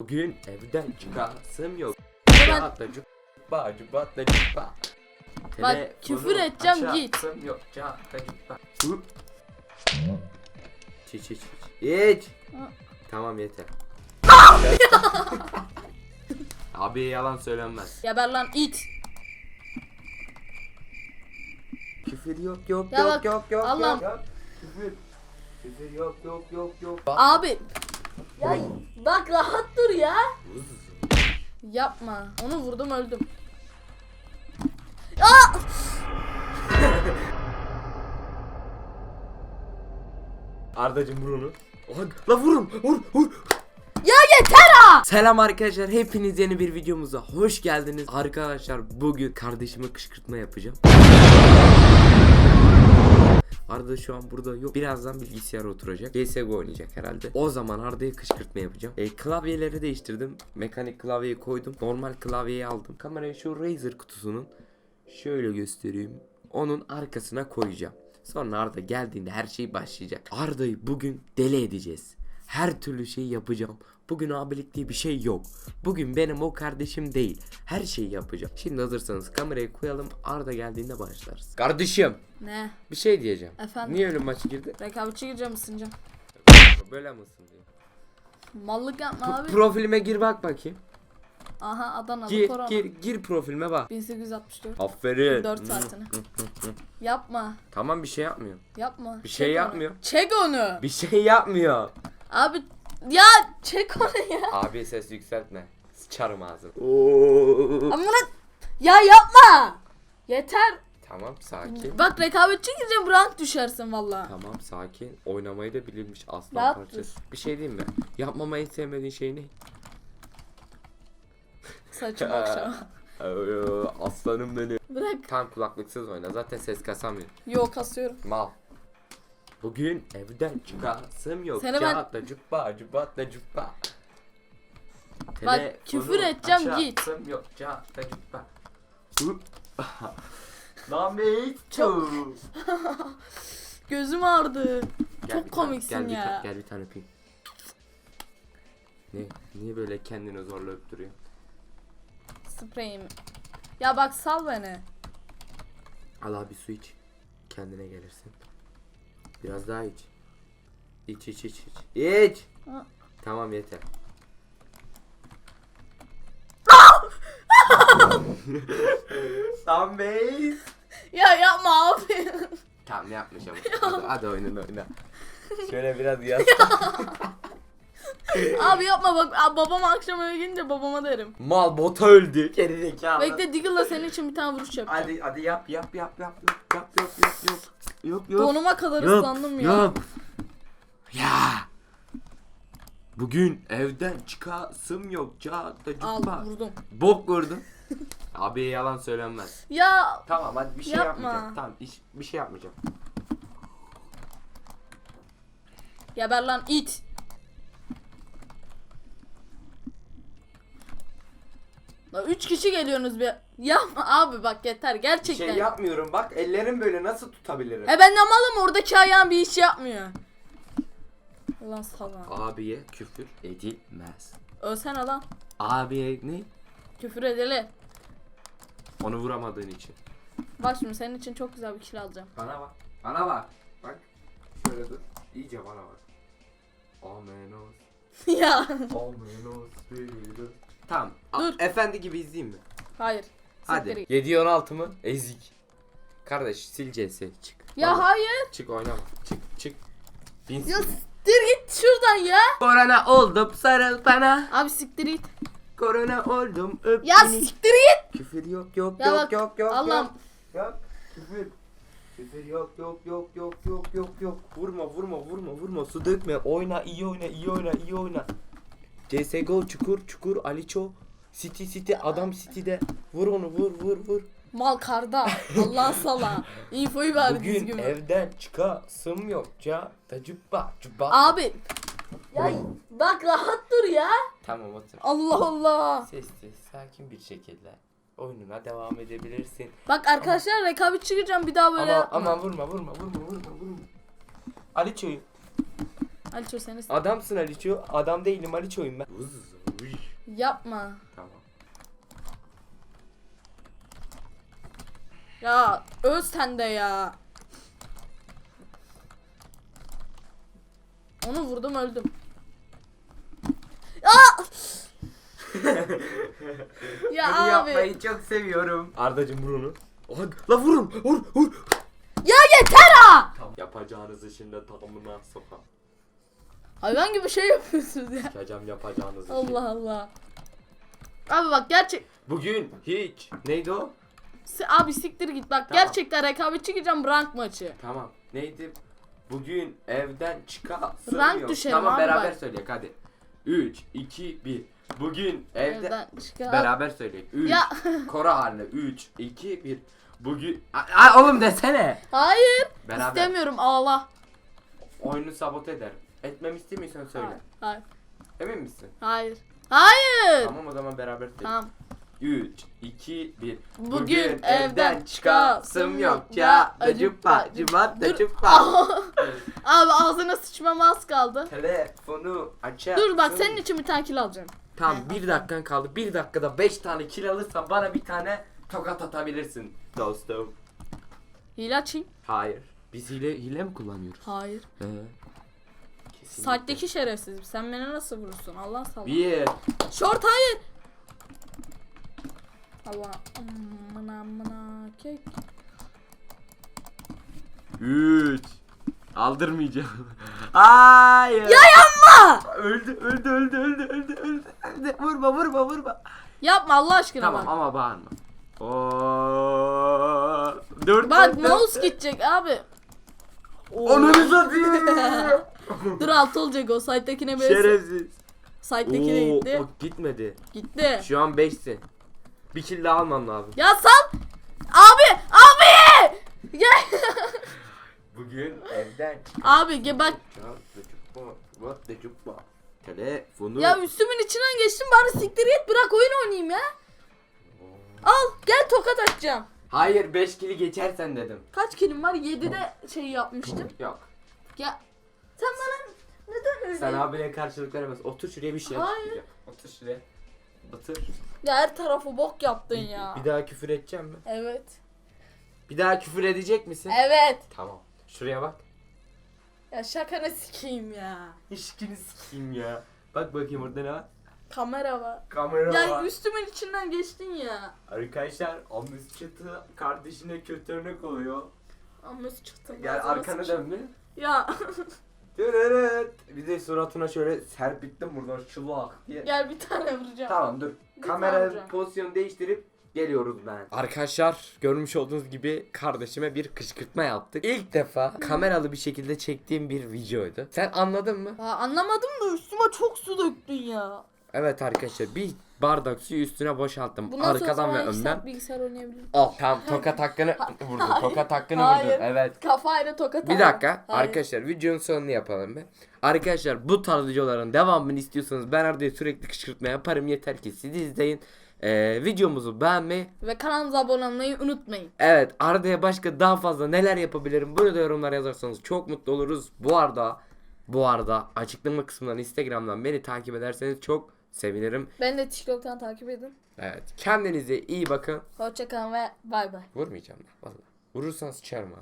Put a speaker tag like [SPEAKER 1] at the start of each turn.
[SPEAKER 1] Bugün evden çıkasım yok.
[SPEAKER 2] Ben-
[SPEAKER 1] Çatacık bacı batacık ba.
[SPEAKER 2] Bak,
[SPEAKER 1] Telefonu
[SPEAKER 2] küfür edeceğim, git.
[SPEAKER 1] açasım yok çatacık ba. Hı. Çiç çiç çiç. İç.
[SPEAKER 2] Ha.
[SPEAKER 1] Tamam yeter. Abi yalan söylenmez.
[SPEAKER 2] Geber lan it.
[SPEAKER 1] Küfür yok yok
[SPEAKER 2] Ya
[SPEAKER 1] yok
[SPEAKER 2] bak,
[SPEAKER 1] yok yok
[SPEAKER 2] Allah'ım.
[SPEAKER 1] yok. Küfür. Küfür yok yok yok yok.
[SPEAKER 2] Abi. Ya bak rahat dur ya. Yapma. Onu vurdum öldüm. Aa!
[SPEAKER 1] Ardacım vur onu. Oha, La vurun vur vur.
[SPEAKER 2] Ya yeter ha.
[SPEAKER 1] Selam arkadaşlar hepiniz yeni bir videomuza hoş geldiniz. Arkadaşlar bugün kardeşime kışkırtma yapacağım. Arda şu an burada yok. Birazdan bilgisayara oturacak. CSGO oynayacak herhalde. O zaman Arda'ya kışkırtma yapacağım. E, klavyeleri değiştirdim. Mekanik klavyeyi koydum. Normal klavyeyi aldım. Kamerayı şu Razer kutusunun şöyle göstereyim. Onun arkasına koyacağım. Sonra Arda geldiğinde her şey başlayacak. Arda'yı bugün deli edeceğiz. Her türlü şeyi yapacağım. Bugün abilik diye bir şey yok. Bugün benim o kardeşim değil. Her şeyi yapacağım. Şimdi hazırsanız kamerayı koyalım. Arda geldiğinde başlarız. Kardeşim
[SPEAKER 2] Ne?
[SPEAKER 1] bir şey diyeceğim.
[SPEAKER 2] Efendim?
[SPEAKER 1] Niye ölüm maçı girdi?
[SPEAKER 2] Rekabetçi gireceğim ısınacağım.
[SPEAKER 1] Böyle mi ısındı?
[SPEAKER 2] Mallık yapma abi.
[SPEAKER 1] Profilime gir bak bakayım.
[SPEAKER 2] Aha Adanalı
[SPEAKER 1] Gir
[SPEAKER 2] korona.
[SPEAKER 1] gir gir profilime bak.
[SPEAKER 2] 1864.
[SPEAKER 1] Aferin.
[SPEAKER 2] 4 saatini. Yapma.
[SPEAKER 1] Tamam bir şey yapmıyor.
[SPEAKER 2] Yapma.
[SPEAKER 1] Bir şey
[SPEAKER 2] Çek onu.
[SPEAKER 1] yapmıyor.
[SPEAKER 2] Çek onu.
[SPEAKER 1] Bir şey yapmıyor.
[SPEAKER 2] Abi ya çek onu ya.
[SPEAKER 1] Abi ses yükseltme. Sıçarım ağzını.
[SPEAKER 2] Ama ya yapma. Yeter.
[SPEAKER 1] Tamam sakin.
[SPEAKER 2] Bak rekabetçi gireceğim rank düşersin valla.
[SPEAKER 1] Tamam sakin. Oynamayı da bilirmiş aslan
[SPEAKER 2] Rahat
[SPEAKER 1] parçası. Bir şey diyeyim mi? Yapmamayı sevmediğin şey ne?
[SPEAKER 2] Saçma akşam.
[SPEAKER 1] Aslanım benim.
[SPEAKER 2] Bırak.
[SPEAKER 1] Tam kulaklıksız oyna. Zaten ses kasamıyor.
[SPEAKER 2] Yok kasıyorum.
[SPEAKER 1] Mal. Bugün evden çıkasım yok.
[SPEAKER 2] Seni ben-
[SPEAKER 1] Cağda cübba cübba cübba.
[SPEAKER 2] Bak,
[SPEAKER 1] Telefonu
[SPEAKER 2] küfür edeceğim, git.
[SPEAKER 1] açasım Yok cübba. Hı. Lan be
[SPEAKER 2] Çok- Gözüm ağrıdı. Çok komiksin
[SPEAKER 1] gel Bir
[SPEAKER 2] ya.
[SPEAKER 1] tane, gel bir tane öpeyim. Ne? Niye böyle kendini zorla öptürüyor?
[SPEAKER 2] Spreyim. Ya bak sal beni.
[SPEAKER 1] Al abi su iç. Kendine gelirsin. Biraz daha iç. İç iç iç iç. İç. Tamam yeter. Tam base.
[SPEAKER 2] Ya yapma abi.
[SPEAKER 1] Tamam yapmayacağım. Hadi, hadi oyununu oyna. Şöyle biraz yaz.
[SPEAKER 2] abi yapma bak Aa, babam akşam eve gelince babama derim.
[SPEAKER 1] Mal bota öldü. Geri zekalı.
[SPEAKER 2] Bekle Diggle'la senin için bir tane vuruş yapacağım.
[SPEAKER 1] Hadi hadi yap yap yap yap yap yap yap yap yap. Yok yok.
[SPEAKER 2] Donuma kadar
[SPEAKER 1] Yap,
[SPEAKER 2] ıslandım ya.
[SPEAKER 1] yap. Ya. Bugün evden çıkasım yok. Çağda
[SPEAKER 2] Al
[SPEAKER 1] cübba.
[SPEAKER 2] vurdum.
[SPEAKER 1] Bok vurdun. Abi yalan söylenmez.
[SPEAKER 2] Ya
[SPEAKER 1] Tamam hadi bir şey
[SPEAKER 2] Yapma.
[SPEAKER 1] yapmayacağım. Tamam iş, bir şey yapmayacağım.
[SPEAKER 2] geber lan it. La üç kişi geliyorsunuz bir. Yapma abi bak yeter
[SPEAKER 1] Bir
[SPEAKER 2] gerçekten.
[SPEAKER 1] şey yapmıyorum bak ellerim böyle nasıl tutabilirim?
[SPEAKER 2] E ben de malım oradaki ayağım bir iş yapmıyor. Ulan salak.
[SPEAKER 1] Abiye küfür edilmez.
[SPEAKER 2] Ölsene lan.
[SPEAKER 1] Abiye ne?
[SPEAKER 2] Küfür edeli.
[SPEAKER 1] Onu vuramadığın için.
[SPEAKER 2] Bak şimdi senin için çok güzel bir kill alacağım.
[SPEAKER 1] Bana bak. Bana bak. Bak. Şöyle dur. İyice bana bak. Amenos.
[SPEAKER 2] ya.
[SPEAKER 1] Amenos. Tamam. a-
[SPEAKER 2] Dur.
[SPEAKER 1] Efendi gibi izleyeyim mi?
[SPEAKER 2] Hayır.
[SPEAKER 1] Hadi.
[SPEAKER 2] git.
[SPEAKER 1] 7 16 mı? Ezik. Kardeş sil CS çık.
[SPEAKER 2] Ya
[SPEAKER 1] Vallahi.
[SPEAKER 2] hayır.
[SPEAKER 1] Çık oynama. Çık çık. Bin
[SPEAKER 2] Ya siktir git şuradan ya.
[SPEAKER 1] Korona oldum sarıl bana.
[SPEAKER 2] Abi siktir git.
[SPEAKER 1] Korona oldum öp
[SPEAKER 2] Ya
[SPEAKER 1] beni.
[SPEAKER 2] siktir git.
[SPEAKER 1] Küfür yok yok
[SPEAKER 2] Ya
[SPEAKER 1] yok
[SPEAKER 2] bak,
[SPEAKER 1] yok yok
[SPEAKER 2] Allah'ım.
[SPEAKER 1] yok. Yok. Küfür. Küfür yok yok yok yok yok yok yok. Vurma vurma vurma vurma su dökme. Oyna iyi oyna iyi oyna iyi oyna. CSGO çukur çukur Aliço. City City adam City'de. Vur onu vur vur vur.
[SPEAKER 2] Mal karda. Allah sala. İnfoyu ver
[SPEAKER 1] Bugün
[SPEAKER 2] düzgün.
[SPEAKER 1] evden çıkasım yok. Ca da cübba cübba.
[SPEAKER 2] Abi. Ya bak rahat dur ya.
[SPEAKER 1] Tamam otur.
[SPEAKER 2] Allah Allah.
[SPEAKER 1] Sessiz sakin bir şekilde oyununa devam edebilirsin.
[SPEAKER 2] Bak arkadaşlar rekabetçi gireceğim bir daha böyle
[SPEAKER 1] Ama
[SPEAKER 2] yapma.
[SPEAKER 1] ama vurma vurma vurma vurma vurma. Aliço'yu
[SPEAKER 2] Aliço seni
[SPEAKER 1] Adamsın Aliço. Adam değilim Aliço'yum ben.
[SPEAKER 2] yapma.
[SPEAKER 1] Tamam.
[SPEAKER 2] Ya öl sen de ya. Onu vurdum öldüm. Aa! ya
[SPEAKER 1] Bunu
[SPEAKER 2] abi.
[SPEAKER 1] yapmayı çok seviyorum. Ardacım vur onu. Oha, la vurun. Vur vur.
[SPEAKER 2] Ya yeter ha.
[SPEAKER 1] Yapacağınızı şimdi tamamına sokam.
[SPEAKER 2] Hayvan gibi şey yapıyorsunuz ya.
[SPEAKER 1] Sikeceğim yapacağınızı
[SPEAKER 2] Allah Allah. Abi bak gerçek
[SPEAKER 1] Bugün hiç. Neydi o?
[SPEAKER 2] Si- abi siktir git bak
[SPEAKER 1] Tamam.
[SPEAKER 2] gerçekten rekabetçi gireceğim rank maçı.
[SPEAKER 1] Tamam. Neydi? Bugün evden çıkasın
[SPEAKER 2] Rank
[SPEAKER 1] yok.
[SPEAKER 2] düşelim
[SPEAKER 1] Tamam
[SPEAKER 2] abi
[SPEAKER 1] beraber
[SPEAKER 2] bak.
[SPEAKER 1] söyleyek hadi. 3, 2, 1. Bugün evde...
[SPEAKER 2] Evden çıkar.
[SPEAKER 1] Beraber söyleyek. 3.
[SPEAKER 2] Ya.
[SPEAKER 1] Kora haline. 3, 2, 1. Bugün... Aa, oğlum desene.
[SPEAKER 2] Hayır.
[SPEAKER 1] Beraber.
[SPEAKER 2] İstemiyorum ağla.
[SPEAKER 1] Oyunu sabote ederim. Etmemi istemiyorsan söyle.
[SPEAKER 2] Hayır. Hayır.
[SPEAKER 1] Emin misin?
[SPEAKER 2] Hayır. Hayır.
[SPEAKER 1] Tamam o zaman beraber söyle.
[SPEAKER 2] Tamam.
[SPEAKER 1] 3, 2, 1.
[SPEAKER 2] Bugün evden
[SPEAKER 1] çıkasım yok ya.
[SPEAKER 2] Acıpa,
[SPEAKER 1] cıbat da
[SPEAKER 2] Dur.
[SPEAKER 1] cuppa.
[SPEAKER 2] Abi ağzına sıçmama az kaldı.
[SPEAKER 1] Telefonu açar.
[SPEAKER 2] Dur bak senin için bir tane kill alacağım.
[SPEAKER 1] Tamam bir dakikan kaldı. Bir dakikada 5 tane kill alırsan bana bir tane tokat atabilirsin. Dostum.
[SPEAKER 2] Hile açayım.
[SPEAKER 1] Hayır. Biz hile, hile mi kullanıyoruz?
[SPEAKER 2] Hayır.
[SPEAKER 1] He. Kesinlikle.
[SPEAKER 2] Satteki şerefsiz. Sen beni nasıl vurursun? Allah salla.
[SPEAKER 1] Bir.
[SPEAKER 2] Short hayır. Allah. Amına amına kek.
[SPEAKER 1] 3. Aldırmayacağım. Hayır.
[SPEAKER 2] Ya yapma.
[SPEAKER 1] Öldü, öldü, öldü, öldü, öldü, öldü, öldü. Vurma, vurma, vurma.
[SPEAKER 2] Yapma Allah aşkına
[SPEAKER 1] Tamam
[SPEAKER 2] bak.
[SPEAKER 1] ama bağırma. Oo. Dört,
[SPEAKER 2] Bak
[SPEAKER 1] dört, dört.
[SPEAKER 2] mouse gidecek abi.
[SPEAKER 1] Ananı satayım.
[SPEAKER 2] Dur altı olacak o site'dekine bir
[SPEAKER 1] Şerefsiz.
[SPEAKER 2] Site'deki de
[SPEAKER 1] Oo,
[SPEAKER 2] gitti.
[SPEAKER 1] o gitmedi.
[SPEAKER 2] Gitti.
[SPEAKER 1] Şu an 5'sin. Bir kill daha almam lazım.
[SPEAKER 2] Ya sal. Abi abi. Gel.
[SPEAKER 1] Bugün evden
[SPEAKER 2] abi ge bak.
[SPEAKER 1] What the cuppa? Telefonu.
[SPEAKER 2] Ya üstümün içinden geçtim bari siktir git bırak oyun oynayayım ya. Al gel tokat atacağım.
[SPEAKER 1] Hayır 5 kill'i geçersen dedim.
[SPEAKER 2] Kaç kilim var? 7'de şey yapmıştım.
[SPEAKER 1] Yok.
[SPEAKER 2] Ya sen bana neden öyle?
[SPEAKER 1] Sen abine karşılık veremez. Otur şuraya bir şey yap.
[SPEAKER 2] Hayır.
[SPEAKER 1] Otur şuraya. Otur.
[SPEAKER 2] Ya her tarafı bok yaptın ya.
[SPEAKER 1] Bir daha küfür edeceğim mi?
[SPEAKER 2] Evet.
[SPEAKER 1] Bir daha küfür edecek misin?
[SPEAKER 2] Evet.
[SPEAKER 1] Tamam. Şuraya bak.
[SPEAKER 2] Ya şakana sikeyim ya.
[SPEAKER 1] İşkini sikeyim ya. Bak bakayım orada ne var?
[SPEAKER 2] Kamera var.
[SPEAKER 1] Kamera
[SPEAKER 2] Ya
[SPEAKER 1] var.
[SPEAKER 2] üstümün içinden geçtin ya.
[SPEAKER 1] Arkadaşlar omuz çatı kardeşine kötü örnek oluyor.
[SPEAKER 2] Ama çıktım.
[SPEAKER 1] Gel arkana
[SPEAKER 2] sıçayım.
[SPEAKER 1] dön bir.
[SPEAKER 2] Ya
[SPEAKER 1] Dırırıt. Bir de suratına şöyle serpittim buradan şılak diye.
[SPEAKER 2] gel bir tane vuracağım.
[SPEAKER 1] Tamam dur.
[SPEAKER 2] Bir
[SPEAKER 1] Kameranın
[SPEAKER 2] tane
[SPEAKER 1] pozisyonu değiştirip geliyoruz ben. Arkadaşlar görmüş olduğunuz gibi kardeşime bir kışkırtma yaptık. İlk defa kameralı bir şekilde çektiğim bir videoydu. Sen anladın mı?
[SPEAKER 2] Ya anlamadım da üstüme çok su döktün ya.
[SPEAKER 1] Evet arkadaşlar bir bardak suyu üstüne boşalttım.
[SPEAKER 2] Bundan
[SPEAKER 1] Arkadan ve önden.
[SPEAKER 2] saat bilgisayar oynayabilirim.
[SPEAKER 1] Al tamam tokat hakkını vurdu.
[SPEAKER 2] Hayır.
[SPEAKER 1] Tokat hakkını
[SPEAKER 2] Hayır.
[SPEAKER 1] vurdu. Evet.
[SPEAKER 2] Kafayla tokat
[SPEAKER 1] Bir dakika
[SPEAKER 2] Hayır.
[SPEAKER 1] arkadaşlar videonun sonunu yapalım bir. Arkadaşlar bu tarz videoların devamını istiyorsanız ben Arda'ya sürekli kışkırtma yaparım yeter ki siz izleyin. Ee, videomuzu beğenmeyi
[SPEAKER 2] Ve kanalımıza abone olmayı unutmayın.
[SPEAKER 1] Evet Arda'ya başka daha fazla neler yapabilirim bunu da yorumlara yazarsanız çok mutlu oluruz. Bu arada bu arada açıklama kısmından Instagram'dan beni takip ederseniz çok sevinirim.
[SPEAKER 2] Beni de TikTok'tan takip edin.
[SPEAKER 1] Evet kendinize iyi bakın.
[SPEAKER 2] Hoşçakalın ve bay bay.
[SPEAKER 1] Vurmayacağım da valla. Vurursan sıçarım ha.